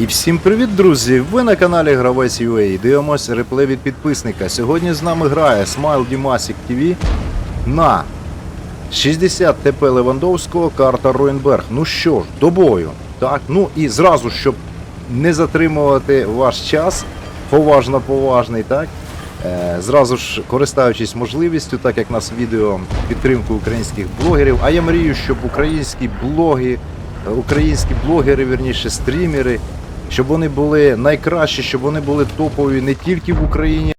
І всім привіт, друзі! Ви на каналі Гравець UA. Дивимося реплей від підписника. Сьогодні з нами грає Smile Dimasic TV на 60 ТП Левандовського, карта Руенберг. Ну що ж, до бою. Так, ну і зразу, щоб не затримувати ваш час, поважно поважний, так? Е, Зразу ж користуючись можливістю, так як нас відео підтримку українських блогерів, а я мрію, щоб українські блоги, е, українські блогери, вірніше, стрімери, щоб вони були найкращі, щоб вони були топові не тільки в Україні,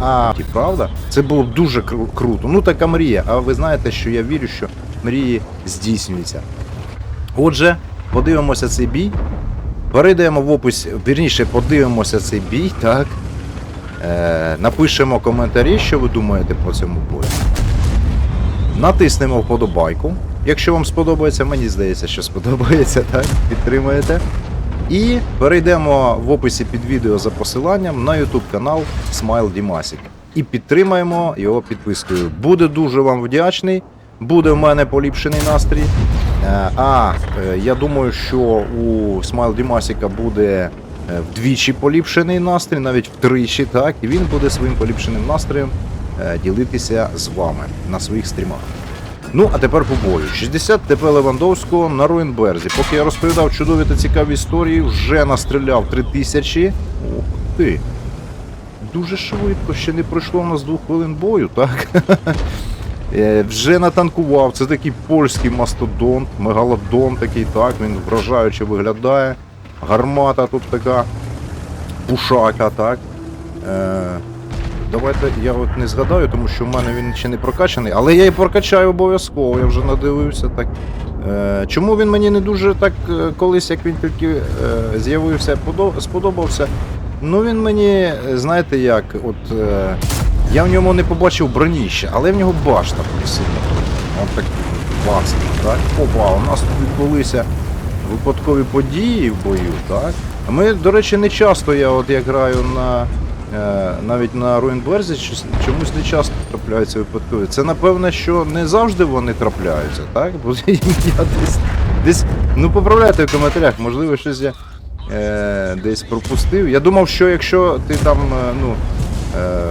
а і правда, це було б дуже кру- круто. Ну така мрія. А ви знаєте, що я вірю, що мрії здійснюються. Отже, подивимося цей бій. Перейдемо в опис, вірніше, подивимося цей бій, так. Е, напишемо коментарі, що ви думаєте по цьому бою. Натиснемо вподобайку. Якщо вам сподобається, мені здається, що сподобається, так? Підтримуєте. І перейдемо в описі під відео за посиланням на YouTube канал Smile Dimasic. І підтримаємо його підпискою. Буде дуже вам вдячний. Буде в мене поліпшений настрій. Е, А е, я думаю, що у Smile Dimasic буде е, вдвічі поліпшений настрій, навіть втричі, так, і він буде своїм поліпшеним настроєм ділитися з вами на своїх стрімах. Ну, а тепер по бою. 60 ТП Левандовського на Руенберзі. Поки я розповідав чудові та цікаві історії, вже настріляв 3000. Ух ти. Дуже швидко, ще не пройшло в нас двох хвилин бою, так? Е, Вже натанкував. Це такий польський мастодонт, мегалодон такий, так, він вражаюче виглядає. Гармата тут така пушака, так. Е, давайте я от не згадаю, тому що в мене він ще не прокачаний, але я і прокачаю обов'язково, я вже надивився так. Е, чому він мені не дуже так е, колись, як він тільки е, з'явився, сподобався? Ну він мені, знаєте як, от е, я в ньому не побачив броніще, але в нього башта сильно. От так класно, так? Опа, у нас тут відбулися випадкові події в бою, так? Ми, до речі, не часто я от як граю на. Е, Навіть на Руінберзі чомусь не часто трапляються випадкові. Це напевне, що не завжди вони трапляються, так? Бо я десь, десь. Ну поправляйте в коментарях, можливо, щось я е, десь пропустив. Я думав, що якщо ти там, е, ну. Е,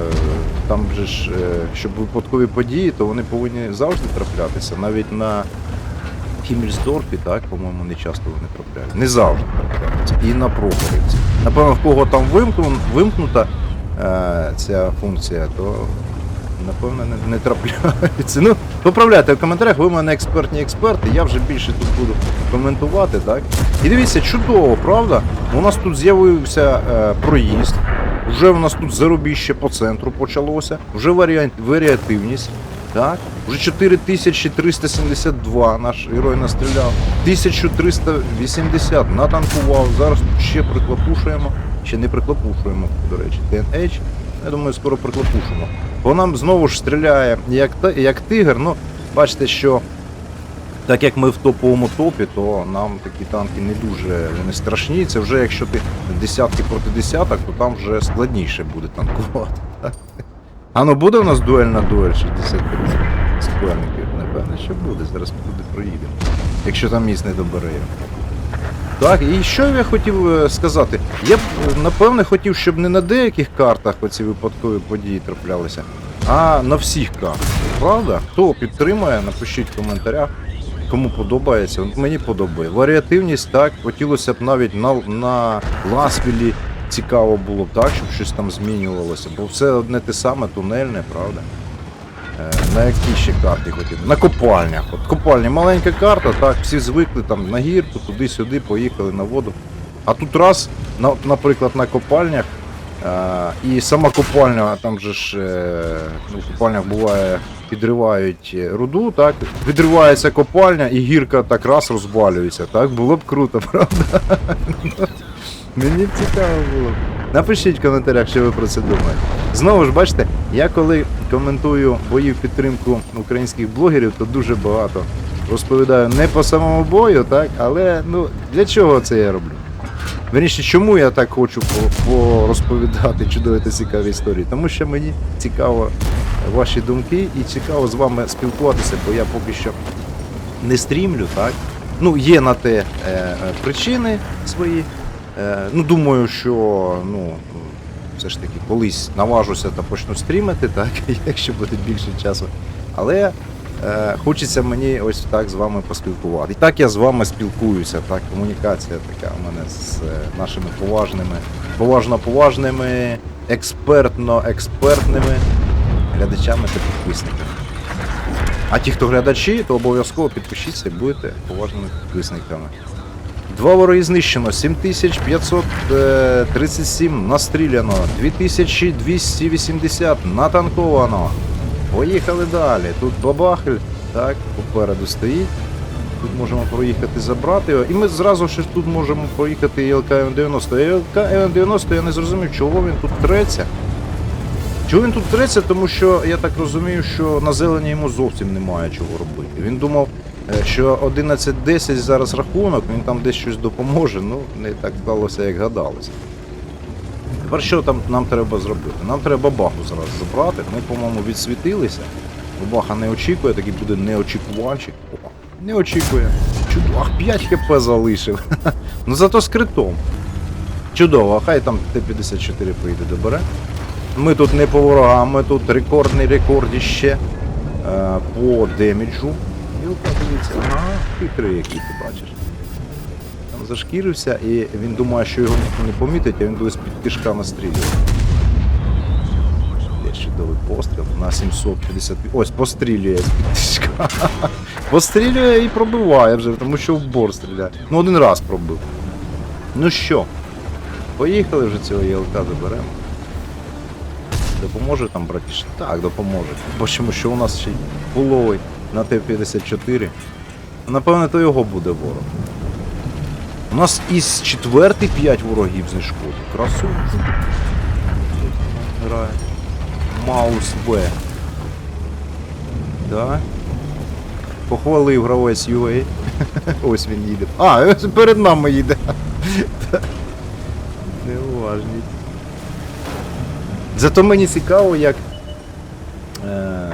там же ж, е, щоб випадкові події, то вони повинні завжди траплятися. Навіть на Хіммельсдорфі, так, по-моєму, не часто вони трапляють. Не завжди трапляються. І на Прохорівці. Напевно, в кого там вимкнута ця функція, то напевно не, не трапляються. Ну, поправляйте в коментарях, ви в мене експертні експерти, я вже більше тут буду коментувати, так? І дивіться, чудово, правда? У нас тут з'явився е, проїзд. Вже у нас тут зарубіще по центру почалося, вже варіант, варіативність. Так, вже 4372 наш герой настріляв, 1380 натанкував. Зараз тут ще приклопушуємо. Ще не приклопушуємо, до речі, TNH. Я думаю, скоро приклопушимо. Бо нам знову ж стріляє як, як тигр. Ну, бачите, що так як ми в топовому топі, то нам такі танки не дуже вони страшні. Це вже якщо ти десятки проти десяток, то там вже складніше буде танкувати. А ну буде у нас дуель на дуель 65 суперників, напевно, що буде, зараз туди проїдемо. Якщо там місць не добере. Так, і що я хотів е, сказати? Я б е, напевне хотів, щоб не на деяких картах оці випадкові події траплялися, а на всіх картах. Правда? Хто підтримує, напишіть в коментарях. Кому подобається, мені подобає. Варіативність так, хотілося б навіть на, на ласпілі цікаво було б так, щоб щось там змінювалося, бо все одне те саме, тунельне, правда? Е, на якій ще карті хотів? На копальнях. От копальня, маленька карта, так, всі звикли там на гірку, туди-сюди, поїхали на воду. А тут раз, на, наприклад, на копальнях, е, і сама копальня, там же ж е, ну, в копальнях буває, підривають руду, так, відривається копальня і гірка так раз розвалюється, так, було б круто, правда? Мені цікаво було. Напишіть в коментарях, що ви про це думаєте. Знову ж бачите, я коли коментую бої в підтримку українських блогерів, то дуже багато розповідаю не по самому бою, так, але ну для чого це я роблю? Верніше, чому я так хочу порозповідати чудові та цікаві історії? Тому що мені цікаво ваші думки і цікаво з вами спілкуватися, бо я поки що не стрімлю, так? Ну, є на те е, е, причини свої. Е, ну, думаю, що ну, все ж таки колись наважуся та почну стрімити, так, якщо буде більше часу. Але е, хочеться мені ось так з вами поспілкувати. І так я з вами спілкуюся, так, комунікація така у мене з е, нашими поважними, поважно-поважними, експертно-експертними глядачами та підписниками. А ті, хто глядачі, то обов'язково підпишіться і будете поважними підписниками. Два вороги знищено, 7537 настріляно, 2280 натанковано. Поїхали далі. Тут бабахель, так, попереду стоїть. Тут можемо проїхати забрати його. І ми зразу ж тут можемо проїхати і ЛК М90. І ЛК М90 я не зрозумів, чого він тут треться. Чого він тут треться? Тому що я так розумію, що на зелені йому зовсім немає чого робити. Він думав, е, що 11-10 зараз рахунок, він там десь щось допоможе, ну не так сталося, як гадалося. Тепер що там нам треба зробити? Нам треба бабаху зараз забрати. Ми, по-моєму, відсвітилися. Бабаха не очікує, такий буде неочікуванчик. О, не очікує. Чудово. Ах, 5 хп залишив. ну зато з критом. Чудово, а хай там Т-54 поїде добере. Ми тут не по ворогам, ми тут рекордний рекордіще е, по деміджу. Юлка, дивіться, ага, хитрий який ти бачиш. Там зашкірився і він думає, що його ніхто не помітить, а він буде з-під кишка настрілювати. Є чудовий постріл на 750. Ось, пострілює з-під кишка. Пострілює і пробиває вже, тому що в бор стріляє. Ну один раз пробив. Ну що, поїхали вже цього ЄЛК заберемо. Допоможе там, братіш? Так, допоможе. Бачимо, що у нас ще половий на Т-54. Напевне, то його буде ворог. У нас із четвертий 5 ворогів знешкодив. Красу. Грає. Маус В. Так. Похвалив гравець UA. Ось він їде. А, ось перед нами їде. Неуважний. Зато мені цікаво, як е,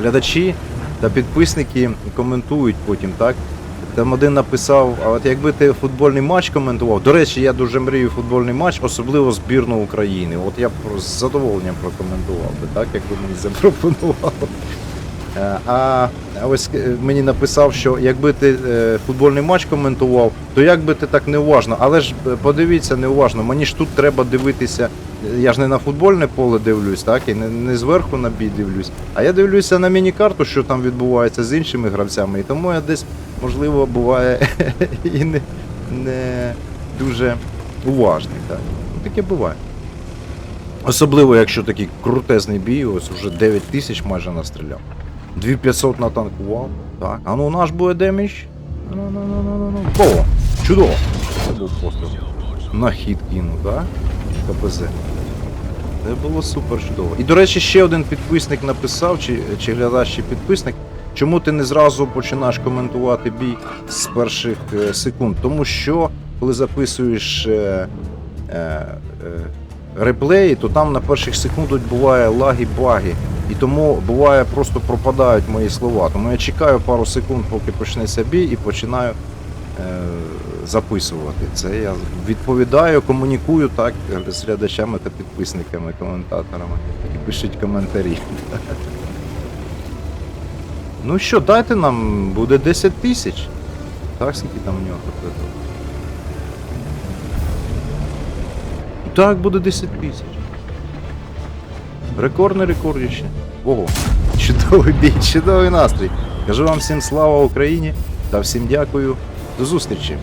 глядачі та підписники коментують потім, так? Там один написав, а от якби ти футбольний матч коментував. До речі, я дуже мрію футбольний матч, особливо збірну України. От я б з задоволенням прокоментував би, так, якби мені запропонували. Е, А ось е, мені написав, що якби ти е, футбольний матч коментував, то як би ти так неуважно. Але ж подивіться неуважно, мені ж тут треба дивитися. Я ж не на футбольне поле дивлюсь, так, і не, не зверху на бій дивлюсь. А я дивлюся на міні-карту, що там відбувається з іншими гравцями, і тому я десь, можливо, буває і не, не дуже уважний. Так. Ну, таке буває. Особливо, якщо такий крутезний бій, ось вже 9 тисяч майже настріляв. 2500 натанкував. Так. А ну наш буде демідж. Ну, ну, ну. О, чудово. Це був постріл. На хід кинув, так? КПЗ. Це було супер чудово. І, до речі, ще один підписник написав, чи, чи глядач, чи підписник, чому ти не зразу починаєш коментувати бій з перших е, секунд. Тому що, коли записуєш е, е, е, реплеї, то там на перших секундах буває лаги, баги. І тому буває просто пропадають мої слова. Тому я чекаю пару секунд, поки почнеться бій, і починаю е, записувати. Це я відповідаю, комунікую так з глядачами та підписниками, коментаторами, які пишуть коментарі. Ну що, дайте нам, буде 10 тисяч. Так, скільки там у нього? Так, буде 10 тисяч. Рекордне рекордіще. Ого, чудовий бій, чудовий настрій. Кажу вам всім слава Україні та всім дякую. До зустрічі!